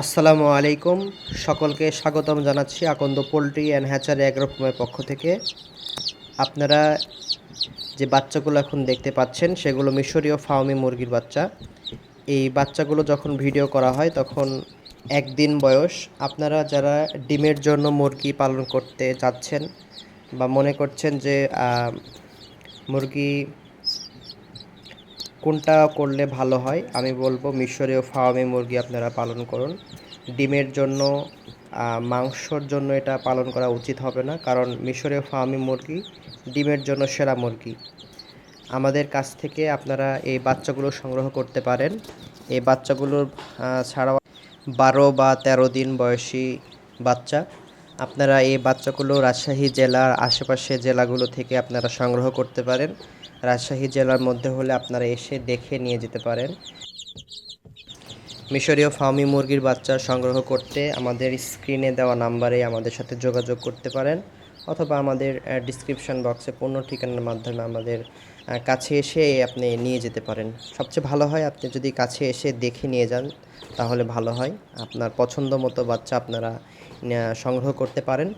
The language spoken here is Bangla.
আসসালামু আলাইকুম। সকলকে স্বাগতম জানাচ্ছি আকন্দ পোলট্রি অ্যান্ড হ্যাচারি অ্যাগ্রোফার্মের পক্ষ থেকে। আপনারা যে বাচ্চাগুলো এখন দেখতে পাচ্ছেন, সেগুলো মিশরীয় ফার্মি মুরগির বাচ্চা। এই বাচ্চাগুলো যখন ভিডিও করা হয়, তখন একদিন বয়স। আপনারা যারা ডিমের জন্য মুরগি পালন করতে যাচ্ছেন বা মনে করছেন যে মুরগি কোনটা করলে ভালো হয়? আমি বলব মিশরীয় ফার্মে মুরগি আপনারা পালন করুন। ডিমের জন্য মাংসর জন্য এটা পালন করা উচিত হবে না, কারণ মিশরীয় ফার্মি মুরগি ডিমের জন্য সেরা মুরগি। আমাদের কাছ থেকে আপনারা এই বাচ্চাগুলো সংগ্রহ করতে পারেন। এই বাচ্চাগুলোর ছাড়াও বারো বা তেরো দিন বয়সী বাচ্চা। আপনারা এই বাচ্চাগুলো রাজশাহী জেলার আশেপাশে জেলাগুলো থেকে আপনারা সংগ্রহ করতে পারেন। রাজশাহী জেলার মধ্যে হলে আপনারা এসে দেখে নিয়ে যেতে পারেন। মিশরীয় ফার্মি মুরগির বাচ্চা সংগ্রহ করতে আমাদের স্ক্রিনে দেওয়া নাম্বারে আমাদের সাথে যোগাযোগ করতে পারেন অথবা আমাদের ডিসক্রিপশন বক্সে পূর্ণ ঠিকানার মাধ্যমে আমাদের কাছে এসে আপনি নিয়ে যেতে পারেন। সবচেয়ে ভালো হয় আপনি যদি কাছে এসে দেখে নিয়ে যান, তাহলে ভালো হয়। আপনার পছন্দ মতো বাচ্চা আপনারা সংগ্রহ করতে পারেন।